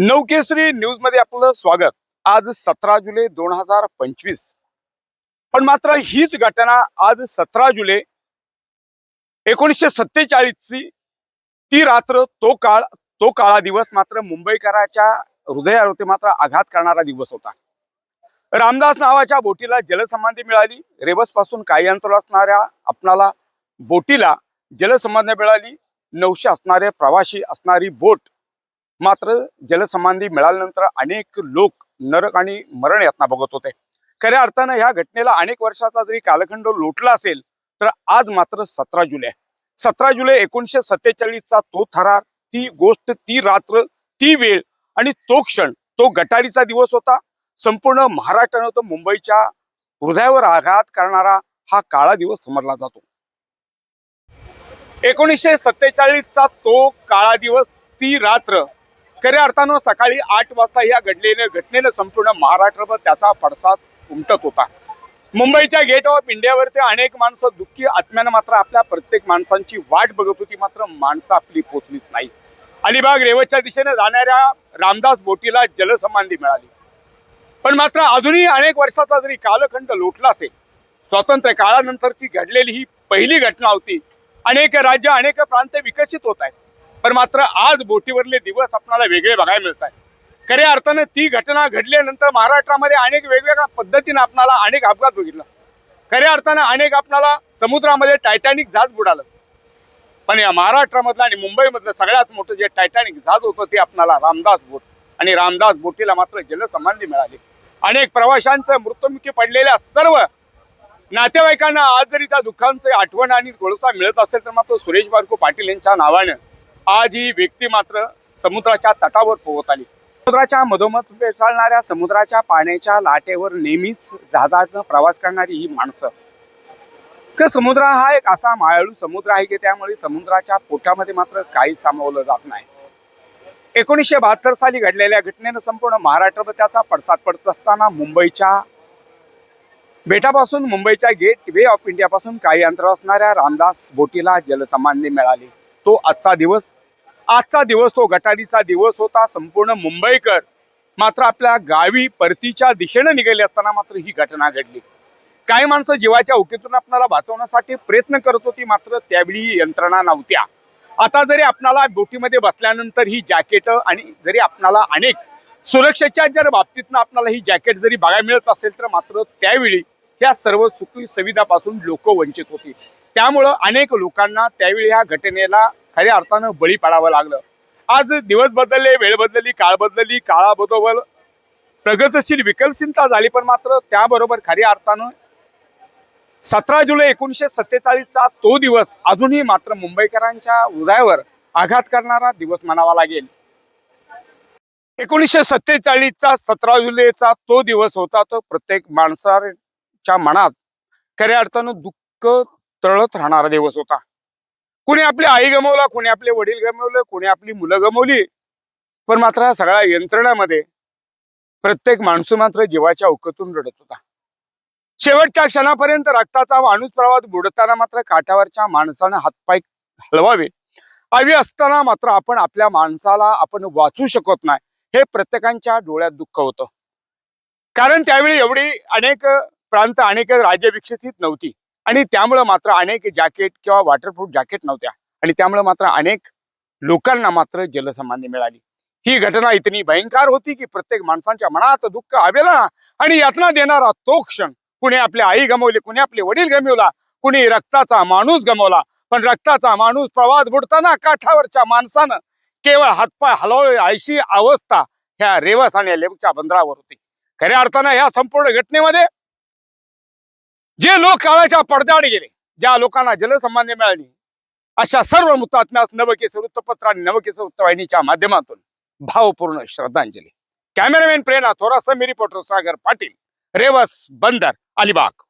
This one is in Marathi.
नवकेसरी न्यूजमध्ये आपलं स्वागत. आज सतरा जुलै दोन हजार पंचवीस. पण मात्र हीच घटना आज सतरा जुलै एकोणीसशे सत्तेचाळीस ची ती रात्र तो काळ तो काळा दिवस मात्र मुंबईकराच्या हृदयावरती मात्र आघात करणारा दिवस होता. रामदास नावाच्या बोटीला जलसमाधी मिळाली. रेवसपासून काही अंतर असणाऱ्या आपणाला बोटीला जलसमाधी मिळाली. नऊशे असणारे प्रवासी असणारी बोट मात्र जलसमाधी मिळाल्यानंतर अनेक लोक नरक आणि मरण यातना बघत होते. खऱ्या अर्थानं ह्या घटनेला अनेक वर्षाचा जरी कालखंड लोटला असेल तर आज मात्र सतरा जुलै सतरा जुलै एकोणीसशे सत्तेचाळीसचा तो थरार ती गोष्ट ती रात्र ती वेळ आणि तो क्षण तो गटारीचा दिवस होता. संपूर्ण महाराष्ट्रानं तो मुंबईच्या हृदयावर आघात करणारा हा काळा दिवस समजला जातो. एकोणीसशे सत्तेचाळीसचा तो काळा दिवस ती रात्र खऱ्या अर्थानं सकाळी आठ वाजता या घडलेल्या घटनेनं संपूर्ण महाराष्ट्रभर त्याचा पडसाद उमटत होता. मुंबईच्या गेट ऑफ इंडियावरती अनेक माणसं दुःखी आत्म्यानं मात्र आपल्या प्रत्येक माणसांची वाट बघत होती मात्र माणसं आपली पोचलीच नाही. अलिबाग रेवतच्या दिशेने जाणाऱ्या रामदास बोटीला जलसमाधी मिळाली. पण मात्र अजूनही अनेक वर्षाचा जरी कालखंड लोटला असेल स्वातंत्र्य काळानंतरची घडलेली ही पहिली घटना होती. अनेक राज्य अनेक प्रांत विकसित होत आहेत. पण मात्र आज बोटीवरले दिवस आपल्याला वेगळे बघायला मिळत आहेत खऱ्या अर्थानं ती घटना घडल्यानंतर महाराष्ट्रामध्ये अनेक वेगवेगळ्या पद्धतीनं आपणाला अनेक अपघात बघितला. खऱ्या अर्थानं अनेक आपणाला समुद्रामध्ये टायटॅनिक जहाज बुडालं. पण या महाराष्ट्रामधलं आणि मुंबईमधलं सगळ्यात मोठं जे टायटॅनिक जहाज होतं ते आपणाला रामदास बोट आणि रामदास बोटीला मात्र जलसमाधी मिळाली. अनेक प्रवाशांचं मृत्युमुखी पडलेल्या सर्व नातेवाईकांना आज जरी त्या दुःखांचे आठवण आणि गोळसा मिळत असेल तर मात्र सुरेश बारको पाटील यांच्या नावानं आज ही व्यक्ती मात्र समुद्राच्या तटावर पोहत आली. समुद्राच्या मधोमध वेचाळणाऱ्या समुद्राच्या पाण्याच्या लाटेवर नेहमीच जहाजानं प्रवास करणारी ही माणसं. तर समुद्र हा एक असा मायाळू समुद्र आहे की त्यामुळे समुद्राच्या पोटामध्ये मात्र काही सामावलं जात नाही. एकोणीसशे बहात्तर साली घडलेल्या घटनेनं संपूर्ण महाराष्ट्रभर त्याचा पडसाद पडत असताना मुंबईच्या बेटापासून मुंबईच्या गेट वे ऑफ इंडियापासून काही अंतर असणाऱ्या रामदास बोटीला जलसमाधी मिळाली. तो आजचा दिवस आजचा दिवस तो गटारीचा दिवस होता संपूर्ण मुंबईकर मात्र आपल्या गावी परतीच्या दिशेनं निघाले असताना मात्र ही घटना घडली. काही माणसं जीवाच्या ओकेतून आपणाला वाचवण्यासाठी प्रयत्न करत होती मात्र त्यावेळी ही यंत्रणा नव्हत्या. आता जरी आपणाला बोटीमध्ये बसल्यानंतर ही जॅकेट आणि जरी आपणाला अनेक सुरक्षेच्या जर बाबतीतनं आपल्याला ही जॅकेट जरी बघायला मिळत असेल तर मात्र त्यावेळी त्या सर्व सुखी सुविधापासून लोक वंचित होती. त्यामुळं अनेक लोकांना त्यावेळी ह्या घटनेला खऱ्या अर्थानं बळी पडावं लागलं. आज दिवस बदलले वेळ बदलली काळ बदलली काळाबरोबर प्रगतशील विकलशीलता झाली पण मात्र त्याबरोबर खऱ्या अर्थानं सतरा जुलै एकोणीसशे सत्तेचाळीसचा तो दिवस अजूनही मात्र मुंबईकरांच्या हृदयावर आघात करणारा दिवस म्हणावा लागेल. एकोणीसशे सत्तेचाळीसचा सतरा जुलैचा तो दिवस होता तो प्रत्येक माणसाच्या मनात खऱ्या अर्थानं दुःख तळत राहणारा दिवस होता. कुणी आपली आई गमवला कुणी आपले वडील गमवले कुणी आपली मुलं गमवली पण मात्र या सगळ्या यंत्रणामध्ये प्रत्येक माणूस मात्र जीवाच्या औकतून रडत होता. शेवटच्या क्षणापर्यंत रक्ताचा माणूस प्रवास बुडताना मात्र काठावरच्या माणसानं हातपाय हलवावे. हवी असताना मात्र आपण आपल्या माणसाला आपण वाचू शकत नाही हे प्रत्येकांच्या डोळ्यात दुःख होतं. कारण त्यावेळी एवढी अनेक प्रांत अनेक राज्य विकसित नव्हती. आणि त्यामुळं मात्र अनेक जॅकेट किंवा वॉटरप्रूफ जॅकेट नव्हत्या. आणि त्यामुळे मात्र अनेक लोकांना मात्र जलसमाधी मिळाली. ही घटना इतनी भयंकर होती की प्रत्येक माणसांच्या मनात दुःख आवेला आणि यातना देणारा तो क्षण कुणी आपली आई गमवली कुणी आपले वडील गमवला कुणी रक्ताचा माणूस गमवला. पण रक्ताचा माणूस प्रवास बुडताना काठावरच्या माणसानं केवळ हातपाय हलवले अशी अवस्था ह्या रेवस आणि लेमच्या बंदरावर होती. खऱ्या अर्थानं ह्या संपूर्ण घटनेमध्ये जे लोक काळाच्या पडद्याआड गेले ज्या लोकांना जलसंबंधी मिळाली अशा सर्व मृतात्म्यास नवकेस वृत्तपत्र आणि नवकेस वृत्तवाहिनीच्या माध्यमातून भावपूर्ण श्रद्धांजली. कॅमेरामॅन प्रेरणा थोरासह मी रिपोर्टर सागर पाटील रेवस बंदर अलिबाग.